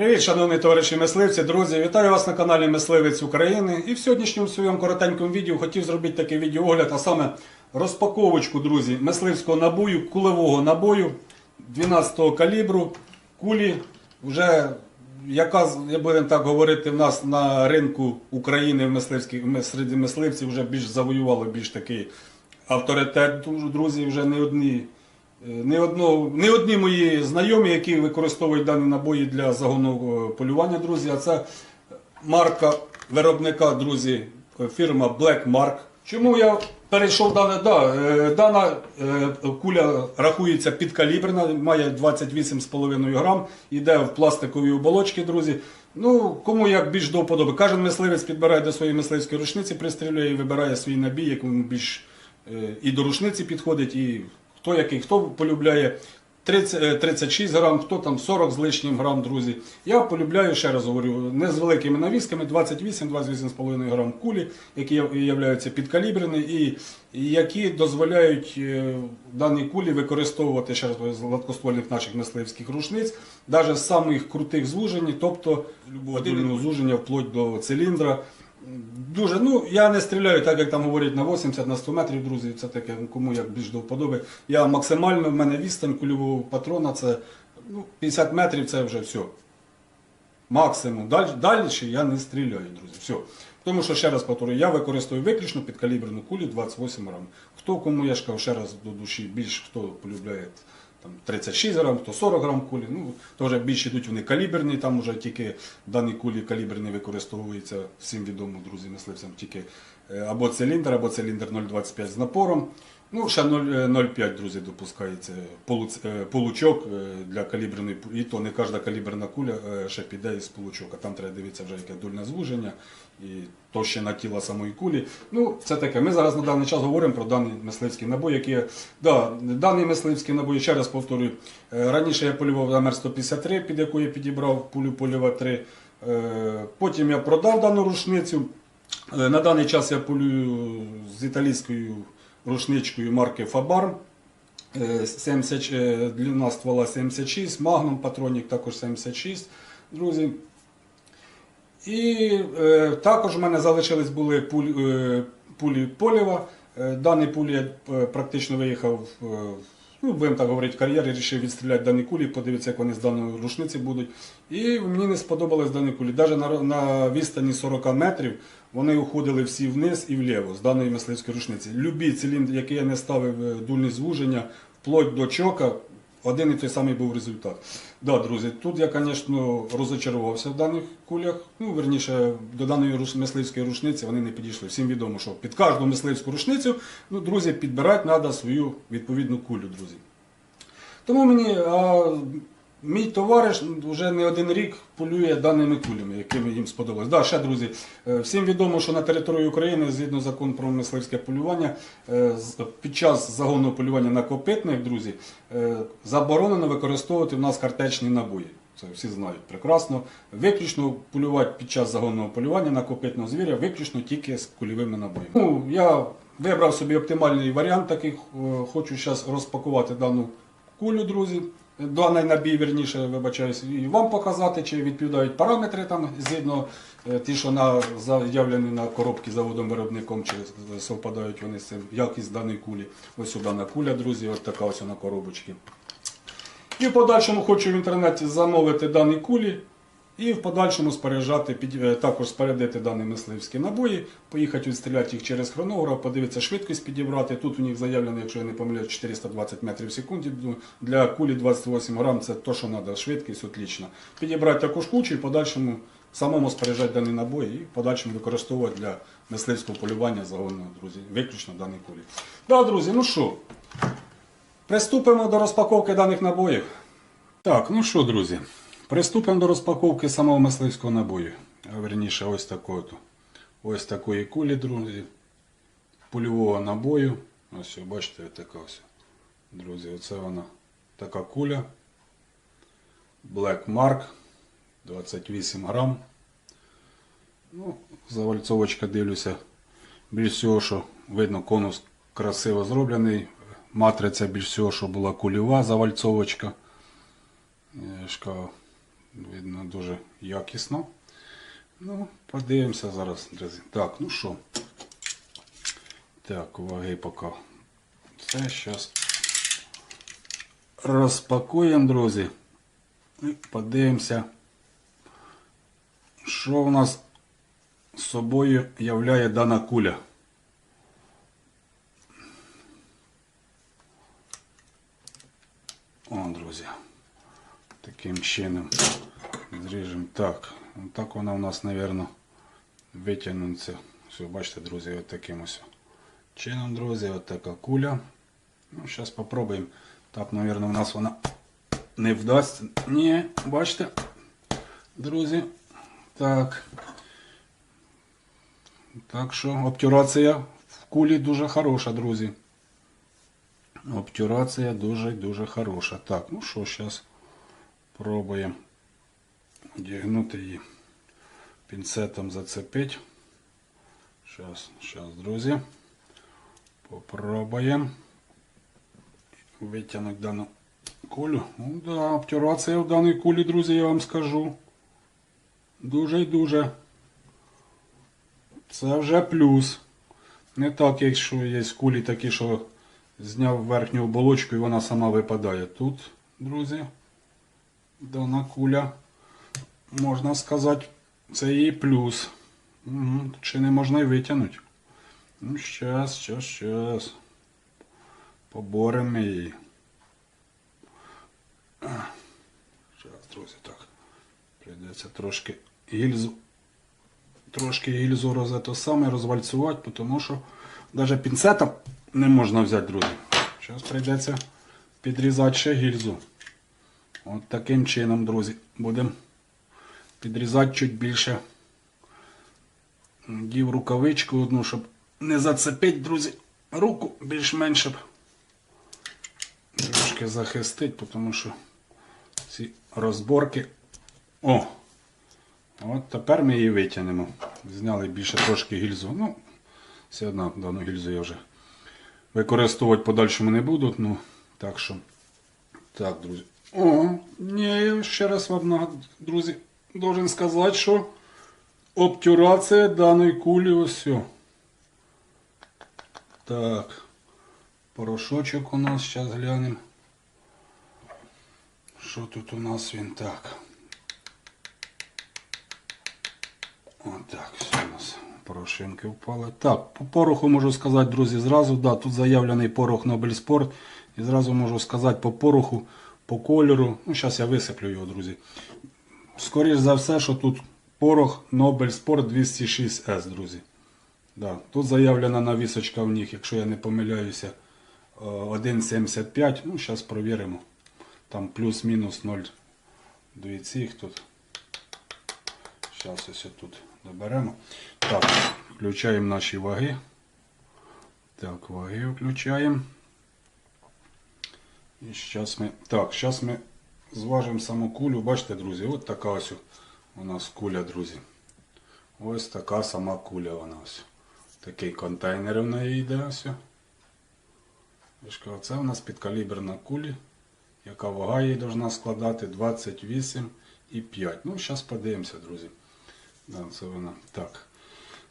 Привіт, шановні товариші мисливці, друзі! Вітаю вас на каналі Мисливець України. І в сьогоднішньому своєму коротенькому відео хотів зробити такий відеоогляд, а саме розпаковочку, друзі, мисливського набою, кулевого набою 12-го калібру, кулі, вже яка, будемо так говорити, в нас на ринку України в мисливській, серед мисливців вже більш завоювало більш такий авторитет, друзі, вже не одні. Е, Не, одно, не одні мої знайомі, які використовують дані набої для загонного е, полювання, друзі. А це марка виробника, друзі, е, фірма Black Mark. Чому я перейшов дане? Да, е, дана куля рахується підкаліберна, має 28,5 грам, іде в пластиковій оболочці, друзі. Ну, кому як більш до вподоби. Кожен мисливець підбирає до своєї мисливської рушниці, пристрілює і вибирає свій набій, якому більш і до рушниці підходить, і хто який, хто полюбляє 30, е, 36 грам, хто там 40 з лишнім грам, друзі. Я полюбляю, ще раз говорю, не з великими навісками, 28-28,5 грам кулі, які являються підкалібрені і, які дозволяють е, дані кулі використовувати ще раз говорю, з гладкоствольних наших мисливських рушниць, навіть з самих крутих звужень, тобто любого дільного звуження вплоть до циліндра. Дуже, ну я не стріляю, так як там говорять, на 80 на 100 метрів, друзі. Це таке, ну, кому як більш до вподоби. Я максимально, в мене відстань кульового патрона, це ну, 50 метрів, це вже все. Максимум. Далі, далі я не стріляю, друзі. Все. Тому що, ще раз повторюю, я використовую виключно підкаліберну кулю 28 грам. Хто кому я ж кажу, ще раз до душі, більш хто полюбляє там 36 грам, хто 40 грам кулі. Ну, то вже більше йдуть вони каліберні, там вже тільки дані кулі каліберні використовуються всім відомо, друзі, мисливцям, тільки е, або циліндр, або циліндр 0,25 з напором. Ну, ще 0, е, 0,5, друзі, допускається е, получок е, для каліберної і то не кожна каліберна куля е, ще піде із получок, а там треба дивитися вже яке дульне звуження і товщина тіла самої кулі. Ну, це таке. Ми зараз на даний час говоримо про даний мисливський набой, який, да, даний мисливський набой, ще раз повторюю, е, раніше я полював на МР-153, під яку я підібрав пулю польова 3. Е, Потім я продав дану рушницю. Е, На даний час я полюю з італійською рушничкою марки. Е, 70, е, длина ствола 76, магнум патронік також 76, друзі. І е, також в мене залишились були пулі, е, пулі Полєва. Е, дані пулі я е, практично виїхав, е, ну, будемо так говорити, кар'єр, я вирішив відстріляти дані кулі, подивитися, як вони з даної рушниці будуть. І мені не сподобались дані кулі. Навіть на, на відстані 40 метрів вони уходили всі вниз і вліво з даної мисливської рушниці. Любі циліндри, які я не ставив е, дульні звуження, вплоть до чока, один і той самий був результат. Да, друзі, тут я, звісно, розочарувався в даних кулях. Ну, верніше, до даної мисливської рушниці вони не підійшли. Всім відомо, що під кожну мисливську рушницю, ну, друзі, підбирати треба свою відповідну кулю, друзі. Тому мені а, мій товариш вже не один рік полює даними кулями, якими їм сподобалось. Да, ще, друзі, е, всім відомо, що на території України, згідно закону про мисливське полювання, е, під час загонного полювання на копитних, друзі, е, заборонено використовувати в нас картечні набої. Це всі знають прекрасно. Виключно полювати під час загонного полювання на копитного звіря, виключно тільки з кульовими набоями. Ну, я вибрав собі оптимальний варіант таких. Е, Хочу зараз розпакувати дану кулю, друзі. Даний набій, верніше, вибачаюсь, і вам показати, чи відповідають параметри там згідно е, ті, що на заявлені на коробці заводом-виробником, чи совпадають вони з цим, якість даної кулі. Ось сюди дана куля, друзі, ось така ось на коробочці. І в подальшому хочу в інтернеті замовити дані кулі і в подальшому споряджати, е, також спорядити дані мисливські набої, поїхати відстріляти їх через хронограф, подивитися швидкість підібрати. Тут у них заявлено, якщо я не помиляю, 420 метрів в секунді. Для кулі 28 грам це то, що треба, швидкість отлично. Підібрати таку ж кучу і в подальшому самому споряджати дані набої і в подальшому використовувати для мисливського полювання загонного, друзі, виключно дані кулі. Так, друзі, ну що, Приступимо до розпаковки даних набоїв. Так, ну що, друзі, приступимо до розпаковки самого мисливського набою. Верніше, ось такого. Ось такої кулі, друзі. Польового набою. Ось, бачите, така ось. Друзі, оце вона така куля. Black Mark 28 грам. Ну, завальцовочка дивлюся. Більш всього, що видно, конус красиво зроблений. Матриця більш всього, що була кульова завальцовочка. Ж кажу, Видно дуже якісно. Ну, подивимося зараз, друзі. Так, ну що. Так, ваги поки. Це зараз розпакуємо, друзі. І подивимося, що в нас собою являє дана куля. Таким чином зріжемо. Так, так вона у нас, мабуть, витягнеться. Все, бачите, друзі, от таким ось чином, друзі, от така куля. Ну, зараз спробуємо. Так, мабуть, у нас вона не вдасться. Ні, бачите, друзі. Так. Так що обтюрація в кулі дуже хороша, друзі. Обтюрація дуже-дуже хороша. Так, ну що, зараз Пробуємо одягнути її пінцетом зацепити. Зараз, зараз, друзі. Попробуємо витягнути дану кулю. Ну да, обтюрація в даній кулі, друзі, я вам скажу. Дуже й дуже. Це вже плюс. Не так, якщо є кулі такі, що зняв верхню оболочку і вона сама випадає. Тут, друзі, дана куля, можна сказати, це її плюс. Чи не можна і витягнути? Ну, щас, щас, щас. Поборемо її. Зараз, друзі, так. Прийдеться трошки гільзу. Трошки гільзу роз це саме розвальцювати, тому що навіть пінцетом не можна взяти, друзі. Зараз прийдеться підрізати ще гільзу. От таким чином, друзі, будемо підрізати чуть більше. Дів рукавичку одну, щоб не зацепити, друзі, руку більш-менш, трошки захистити, тому що ці розборки. О! От тепер ми її витягнемо. Зняли більше трошки гільзу. Ну, все одно дану гільзу я вже використовувати подальшому не буду. Ну, так що. Так, друзі. О, ні, ще раз вам, друзі, должен сказати, що обтюрація даної кулі ось. Так. Порошочок у нас, зараз глянемо. Що тут у нас він так? Отак, все у нас порошинки впали. Так, по пороху можу сказати, друзі, зразу, да, тут заявлений порох Sport. І зразу можу сказати по пороху, по кольору. Ну, зараз я висиплю його, друзі. Скоріше за все, що тут порох Nobel Sport 206S, друзі. Да, тут заявлена навісочка в них, якщо я не помиляюся, е, 1,75. Ну, зараз провіримо. Там плюс-мінус 0,2 цих тут. Зараз ось тут доберемо. Так, включаємо наші ваги. Так, ваги включаємо. І зараз ми. Так, зараз ми зважимо саму кулю. Бачите, друзі, от така ось у нас куля, друзі. Ось така сама куля вона ось. Такий контейнер в неї йде ось. Це у нас підкаліберна кулі, яка вага її повинна складати 28,5. Ну, зараз подивимося, друзі. Да, це вона. Так.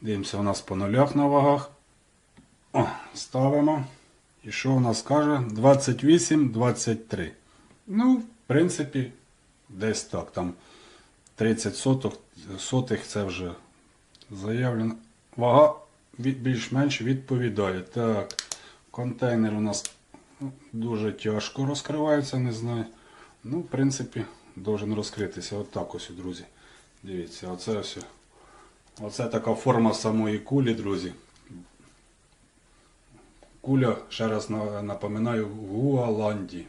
Дивимося у нас по нулях на вагах. О, ставимо. І що у нас каже? 28-23. Ну, в принципі, десь так. Там 30 соток, сотих це вже заявлено. Вага більш-менш відповідає. Так, контейнер у нас дуже тяжко розкривається, не знаю. Ну, в принципі, должен розкритися. Отак ось, друзі. Дивіться, оце все. Оце така форма самої кулі, друзі. Куля, ще раз на- напоминаю, Гуаланді.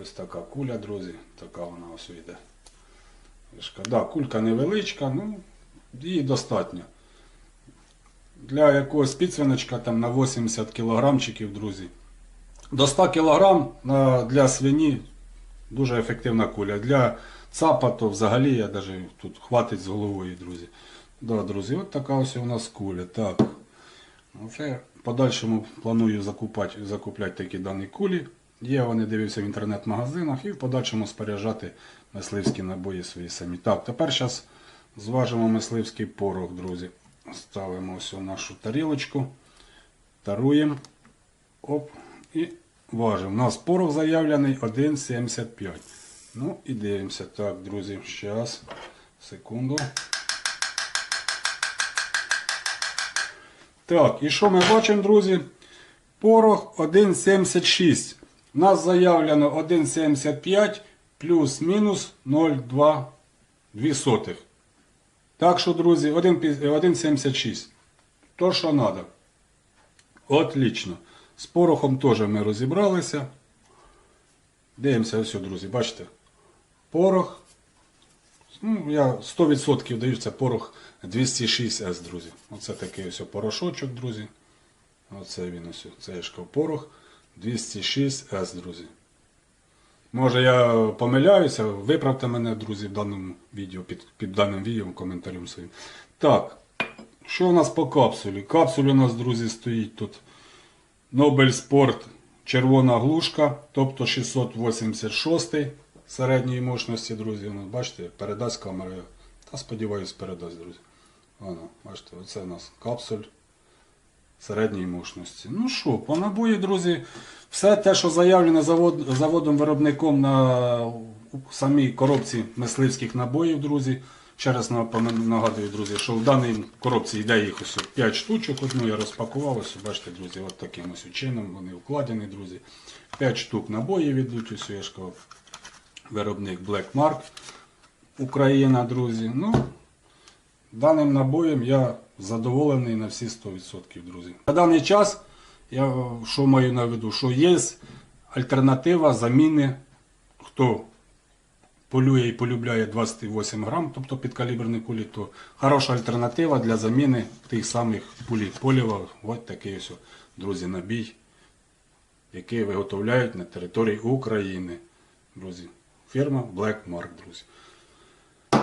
Ось така куля, друзі. Така вона ось йде. Шкода, кулька невеличка, ну, її достатньо. Для якогось підсвиночка там на 80 кілограмчиків, друзі. До 100 кг для свині дуже ефективна куля. Для цапа то взагалі я навіть тут хватить з головою, друзі. Да, друзі, от така ось у нас куля. Так. Оце в подальшому планую закупати, закупляти такі дані кулі. Є вони дивився в інтернет-магазинах і в подальшому споряджати мисливські набої свої самі. Так, тепер зараз зважимо мисливський порох, друзі. Ставимо ось нашу тарілочку, таруємо. Оп, і важимо. У нас порох заявлений 1,75. Ну і дивимося. Так, друзі, зараз, секунду. Так, і що ми бачимо, друзі? Порох 1,76. У нас заявлено 1,75 плюс-мінус 0,2. Так що, друзі, 1,76. То, що треба. Отлично. З порохом теж ми розібралися. Дивимося ось, друзі, бачите? Порох. Ну, я 100% даю це порох 206С, друзі. Оце такий ось порошочок, друзі. Оце він ось. Це порох 206С, друзі. Може я помиляюся, виправте мене, друзі, в даному відео, під, під даним відео коментарем своїм. Так, що у нас по капсулі? Капсулі у нас, друзі, стоїть тут Nobel Sport червона глушка, тобто 686 середньої мощності, друзі. Ну, бачите, передасть камерою. Та сподіваюсь, передасть, друзі. Воно, бачите, оце у нас капсуль середньої мощності. Ну що, по набої, друзі, все те, що заявлено завод, заводом-виробником на самій коробці мисливських набоїв, друзі. Ще раз нагадую, друзі, що в даній коробці йде їх ось 5 штучок. Одну я розпакував, ось бачите, друзі, от таким ось чином вони вкладені, друзі. 5 штук набоїв ідуть, ось я ж виробник Black Mark Україна, друзі. Ну, Даним набоєм я задоволений на всі 100%, друзі. На даний час я що маю на виду, що є альтернатива заміни, хто полює і полюбляє 28 грам, тобто підкаліберні кулі, то хороша альтернатива для заміни тих самих пулі поліва. Ось такий ось, друзі, набій, який виготовляють на території України. Друзі, фірма Black Mark, друзі.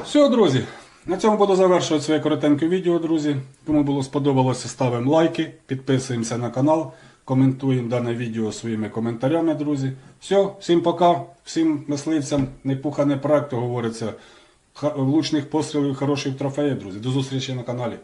Все, друзі. На цьому буду завершувати своє коротеньке відео, друзі. Кому було сподобалося, ставимо лайки, підписуємося на канал, коментуємо дане відео своїми коментарями, друзі. Все, всім пока, всім мисливцям, не пуха, не прак, то говориться. Влучних пострілів, хороших трофеїв, друзі. До зустрічі на каналі.